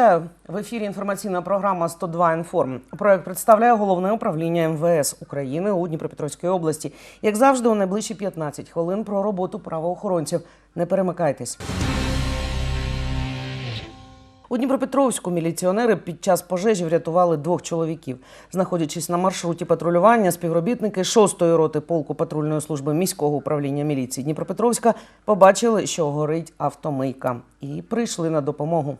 Вітаю в ефірі. Інформаційна програма «102 інформ. Проект представляє головне управління МВС України у Дніпропетровській області. Як завжди, у найближчі 15 хвилин про роботу правоохоронців. Не перемикайтесь. У Дніпропетровську міліціонери під час пожежі врятували двох чоловіків. Знаходячись на маршруті патрулювання, співробітники 6-ї роти полку патрульної служби міського управління міліції Дніпропетровська побачили, що горить автомийка, і прийшли на допомогу.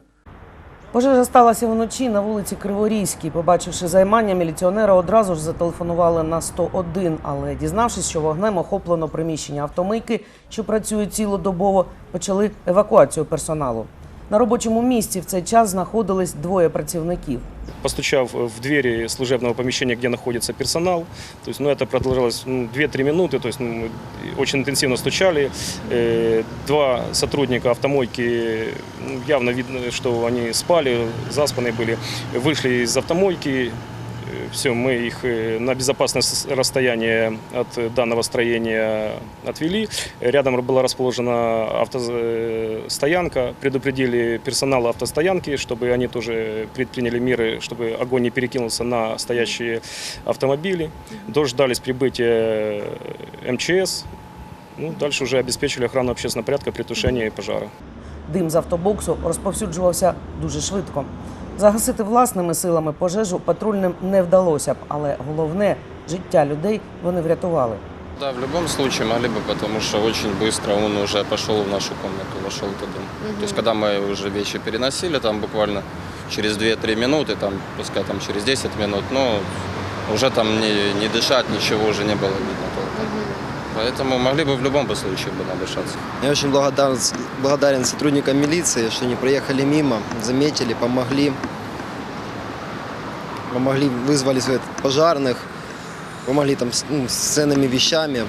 Пожежа сталася вночі на вулиці Криворізькій. Побачивши займання, міліціонери одразу ж зателефонували на 101, але дізнавшись, що вогнем охоплено приміщення автомийки, що працює цілодобово, почали евакуацію персоналу. На робочому місці в цей час знаходились двоє працівників. Постучав в двери служебного помещения, где находится персонал, то есть, ну, это продолжалось ну, 2-3 минуты, то есть, ну, мы очень интенсивно стучали. Э, Два сотрудника автомойки, ну, явно видно, что они спали, заспанные были, вышли из автомойки, все, мы их э, на безопасное с- расстояние от э, данного строения отвели. Рядом была расположена автостоянка. Предупредили персонал автостоянки, чтобы они тоже предприняли меры, чтобы огонь не перекинулся на стоящие автомобили. Дождались прибытия э, МЧС. Ну, дальше уже обеспечили охрану общественного порядка при тушении пожара. Дим з автобоксу розповсюджувався дуже швидко. Загасити власними силами пожежу патрульним не вдалося б, але головне життя людей вони врятували. Да, в любом случае могли бы, потому что очень быстро он уже пошел в нашу комнату, вошел туда. То есть, когда мы уже вещи переносили, там буквально через 2-3 минуты, там, пускай там через 10 минут, но уже там не, не дышать, ничего уже не было видно толком. Поэтому могли бы в любом бы случае бы надышаться. Я очень благодарен, благодарен сотрудникам милиции, что они проехали мимо, заметили, помогли. Помогли, вызвали своих пожарных, помогли там с, ну, с ценными вещами.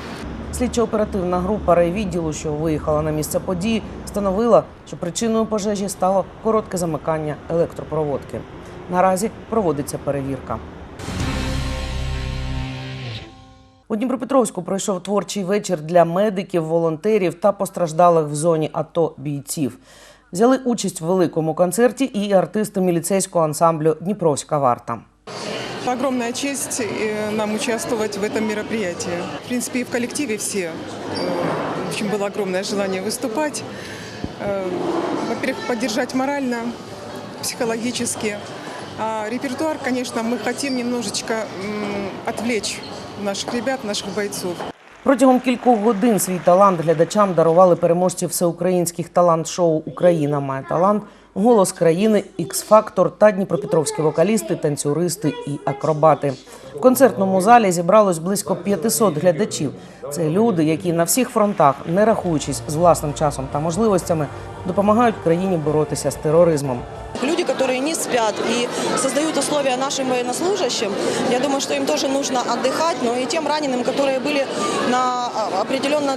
Слідчо-оперативна група райвідділу, що виїхала на місце події, встановила, що причиною пожежі стало коротке замикання електропроводки. Наразі проводиться перевірка. У Дніпропетровську пройшов творчий вечір для медиків, волонтерів та постраждалих в зоні АТО бійців. Взяли участь в великому концерті і артисти міліцейського ансамблю Дніпровська варта. Огромная честь э, нам участвовать в этом мероприятии. В принципе, и в коллективе все. э, В общем, было огромное желание выступать. Э, Во-первых, поддержать морально, психологически. А репертуар, конечно, мы хотим немножечко м, отвлечь наших ребят, наших бойцов. Протягом кількох годин свій талант глядачам дарували переможці всеукраїнських талант-шоу Україна має талант, голос країни, Ікс-фактор та дніпропетровські вокалісти, танцюристи і акробати. В концертному залі зібралось близько 500 глядачів. Це люди, які на всіх фронтах, не рахуючись з власним часом та можливостями, допомагають країні боротися з тероризмом. Люди, которые не спят и создают условия нашим военнослужащим, я думаю, что им тоже нужно отдыхать, но и тем раненым, которые были на а, определенно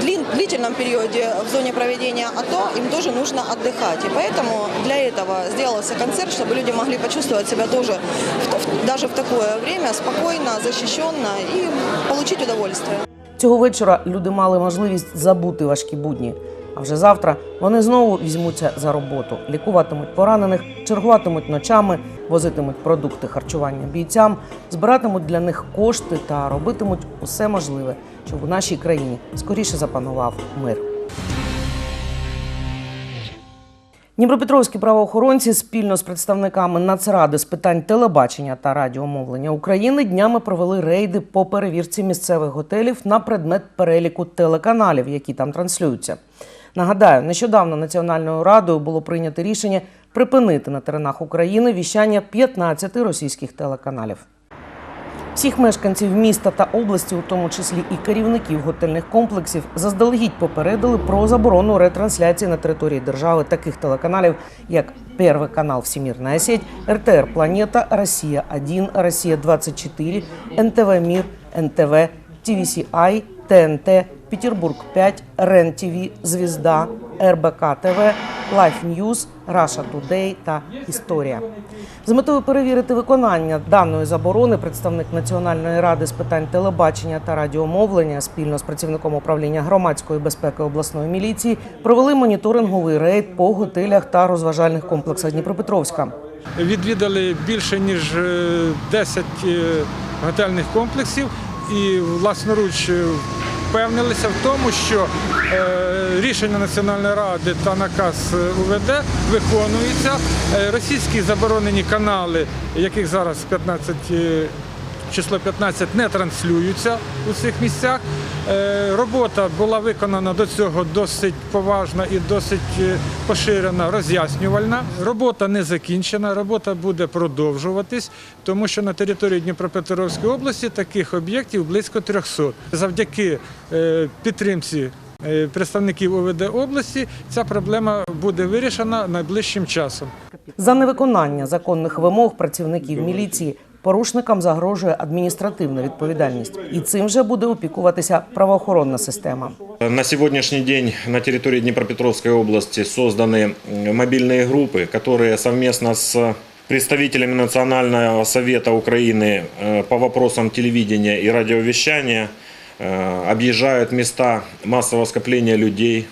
длин- длительном периоде в зоне проведения АТО, им тоже нужно отдыхать. И поэтому для этого сделался концерт, чтобы люди могли почувствовать себя тоже в- в- даже в такое время спокойно, защищенно и получить удовольствие. Цього вечора люди мали можливість забути важкі будні. А вже завтра вони знову візьмуться за роботу, лікуватимуть поранених, чергуватимуть ночами, возитимуть продукти харчування бійцям, збиратимуть для них кошти та робитимуть усе можливе, щоб у нашій країні скоріше запанував мир. Дніпропетровські правоохоронці спільно з представниками Нацради з питань телебачення та радіомовлення України днями провели рейди по перевірці місцевих готелів на предмет переліку телеканалів, які там транслюються. Нагадаю, нещодавно Національною радою було прийнято рішення припинити на теренах України віщання 15 російських телеканалів. Всіх мешканців міста та області, у тому числі і керівників готельних комплексів, заздалегідь попередили про заборону ретрансляції на території держави таких телеканалів, як Первий канал Всемирная сеть, РТР Планета, Росія 1 Росія 24 НТВ Мір, НТВ, ТВСІ, ТНТ, Петербург 5, РЕН ТВ, Звізда, РБК ТВ, Life News, Russia Today та Історія. З метою перевірити виконання даної заборони представник Національної ради з питань телебачення та радіомовлення спільно з працівником управління громадської безпеки обласної міліції провели моніторинговий рейд по готелях та розважальних комплексах Дніпропетровська. відвідали більше ніж е, 10 е, готельних комплексів і власноруч е, впевнилися в тому, що е, рішення Національної ради та наказ е, УВД виконуються. Е, Російські заборонені канали, яких зараз 15 е, число 15 не транслюються у цих місцях. Е, Робота була виконана до цього досить поважна і досить е, поширена, роз'яснювальна. Робота не закінчена, робота буде продовжуватись, тому що на території Дніпропетровської області таких об'єктів близько 300. Завдяки е, підтримці представників ОВД області ця проблема буде вирішена найближчим часом. За невиконання законних вимог працівників міліції порушникам загрожує адміністративна відповідальність, і цим же буде опікуватися правоохоронна система. На сегодняшний день на территории Днепропетровской области созданы м, мобильные группы, которые совместно с представителями Национального совета Украины э, по вопросам телевидения и радиовещания э, объезжают места массового скопления людей,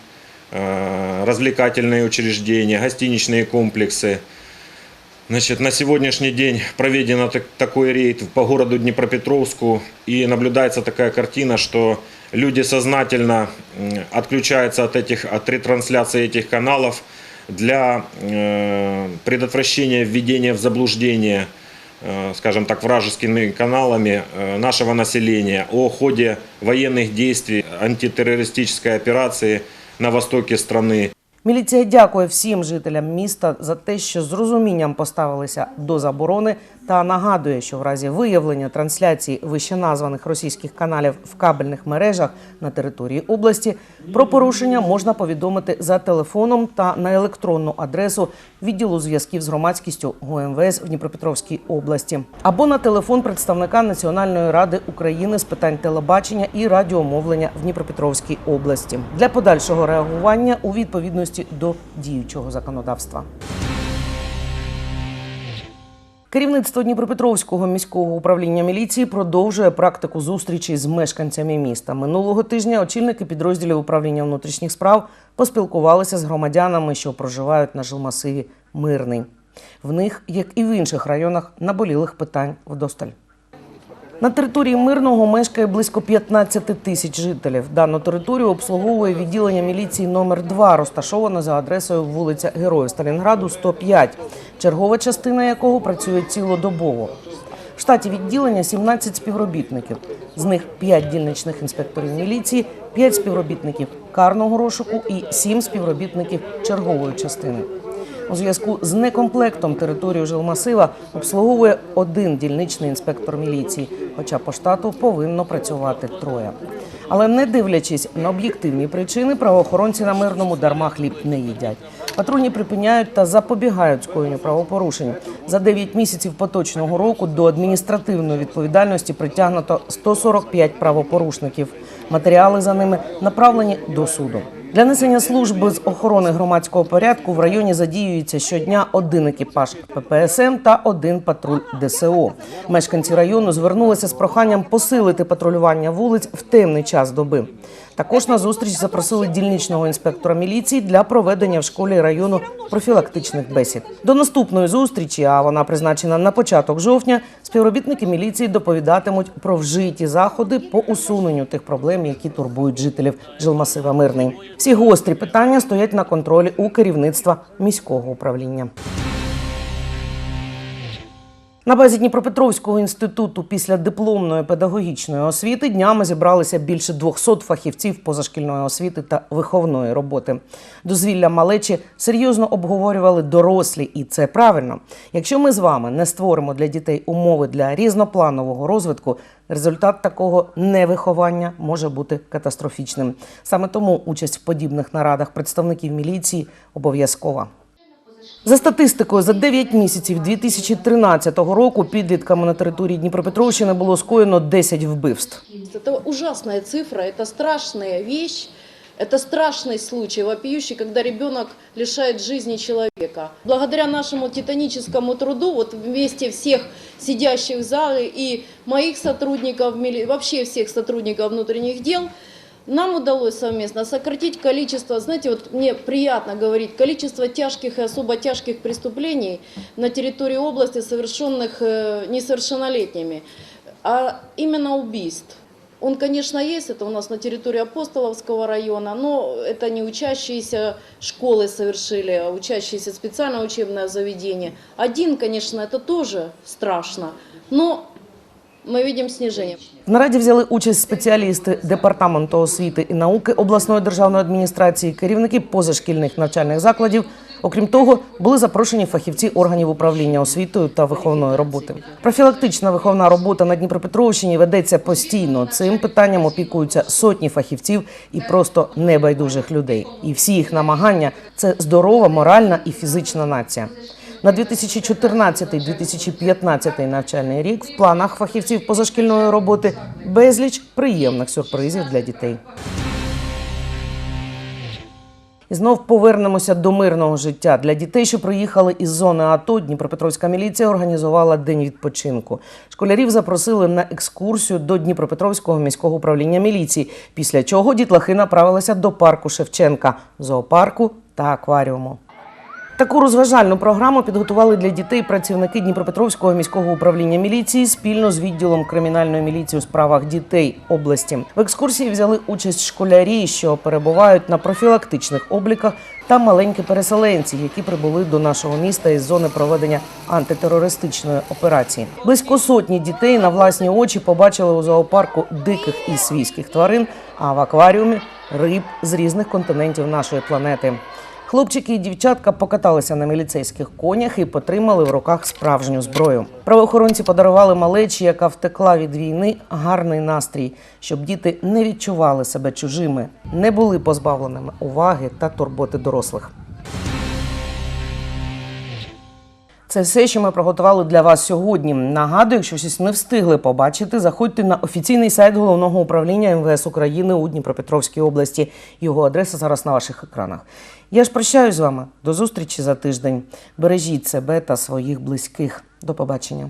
э, развлекательные учреждения, гостиничные комплексы. Значит, на сегодняшний день проведен так- такой рейд по городу Днепропетровску, и наблюдается такая картина, что люди сознательно отключаются от, этих, от ретрансляции этих каналов для э, предотвращения введения в заблуждение, э, скажем так, вражескими каналами э, нашего населения о ходе военных действий антитеррористической операции на востоке страны. Міліція дякує всім жителям міста за те, що з розумінням поставилися до заборони, та нагадує, що в разі виявлення трансляції вищеназваних російських каналів в кабельних мережах на території області про порушення можна повідомити за телефоном та на електронну адресу відділу зв'язків з громадськістю ГУМВС в Дніпропетровській області або на телефон представника Національної ради України з питань телебачення і радіомовлення в Дніпропетровській області для подальшого реагування у відповідності до діючого законодавства. Керівництво Дніпропетровського міського управління міліції продовжує практику зустрічі з мешканцями міста. Минулого тижня очільники підрозділів управління внутрішніх справ поспілкувалися з громадянами, що проживають на жилмасиві Мирний. В них, як і в інших районах, наболілих питань вдосталь. На території мирного мешкає близько 15 тисяч жителів. Дану територію обслуговує відділення міліції номер 2 розташоване за адресою вулиця Героїв Сталінграду, 105, чергова частина якого працює цілодобово. В штаті відділення 17 співробітників. З них 5 дільничних інспекторів міліції, 5 співробітників карного розшуку і 7 співробітників чергової частини. У зв'язку з некомплектом територію жилмасива обслуговує один дільничний інспектор міліції, хоча по штату повинно працювати троє. Але не дивлячись на об'єктивні причини, правоохоронці на мирному дарма хліб не їдять. Патрульні припиняють та запобігають скоєнню правопорушень. За 9 місяців поточного року до адміністративної відповідальності притягнуто 145 правопорушників. Матеріали за ними направлені до суду. Для несення служби з охорони громадського порядку в районі задіюється щодня один екіпаж ППСМ та один патруль ДСО. Мешканці району звернулися з проханням посилити патрулювання вулиць в темний час доби. Також на зустріч запросили дільничного інспектора міліції для проведення в школі району профілактичних бесід. До наступної зустрічі, а вона призначена на початок жовтня, співробітники міліції доповідатимуть про вжиті заходи по усуненню тих проблем, які турбують жителів жилмасива Мирний. Всі гострі питання стоять на контролі у керівництва міського управління. На базі Дніпропетровського інституту після дипломної педагогічної освіти днями зібралися більше 200 фахівців позашкільної освіти та виховної роботи. Дозвілля малечі серйозно обговорювали дорослі, і це правильно. Якщо ми з вами не створимо для дітей умови для різнопланового розвитку, результат такого невиховання може бути катастрофічним. Саме тому участь в подібних нарадах представників міліції обов'язкова. За статистикою, за 9 місяців 2013 року підлітками на території Дніпропетровщини було скоєно 10 вбивств. Это ужасная цифра, это страшная вещь. Это страшный случай, вопиющий, когда ребенок лишает жизни человека. Благодаря нашему титаническому труду, вот вместе всех сидящих в зале и моих сотрудников, мили- вообще всех сотрудников внутренних дел, нам удалось совместно сократить количество, знаете, вот мне приятно говорить, количество тяжких и особо тяжких преступлений на территории области, совершенных э, несовершеннолетними, а именно убийств. Он, конечно, есть, это у нас на территории Апостоловского района, но это не учащиеся школы совершили, а учащиеся специальное учебное заведение. Один, конечно, это тоже страшно, но мы видим снижение. В нараді взяли участь спеціалісти департаменту освіти і науки обласної державної адміністрації, керівники позашкільних навчальних закладів. Окрім того, були запрошені фахівці органів управління освітою та виховної роботи. Профілактична виховна робота на Дніпропетровщині ведеться постійно. Цим питанням опікуються сотні фахівців і просто небайдужих людей. І всі їх намагання це здорова, моральна і фізична нація. На 2014-2015 навчальний рік в планах фахівців позашкільної роботи безліч приємних сюрпризів для дітей. І знов повернемося до мирного життя. Для дітей, що приїхали із зони АТО, Дніпропетровська міліція організувала день відпочинку. Школярів запросили на екскурсію до Дніпропетровського міського управління міліції, після чого дітлахи направилися до парку Шевченка, зоопарку та акваріуму. Таку розважальну програму підготували для дітей працівники Дніпропетровського міського управління міліції спільно з відділом кримінальної міліції у справах дітей області. В екскурсії взяли участь школярі, що перебувають на профілактичних обліках, та маленькі переселенці, які прибули до нашого міста із зони проведення антитерористичної операції. Близько сотні дітей на власні очі побачили у зоопарку диких і свійських тварин, а в акваріумі риб з різних континентів нашої планети. Хлопчики і дівчатка покаталися на міліцейських конях і потримали в руках справжню зброю. Правоохоронці подарували малечі, яка втекла від війни, гарний настрій, щоб діти не відчували себе чужими, не були позбавленими уваги та турботи дорослих. Це все, що ми приготували для вас сьогодні. Нагадую, якщо щось не встигли побачити, заходьте на офіційний сайт головного управління МВС України у Дніпропетровській області. Його адреса зараз на ваших екранах. Я ж прощаюсь з вами. До зустрічі за тиждень. Бережіть себе та своїх близьких. До побачення.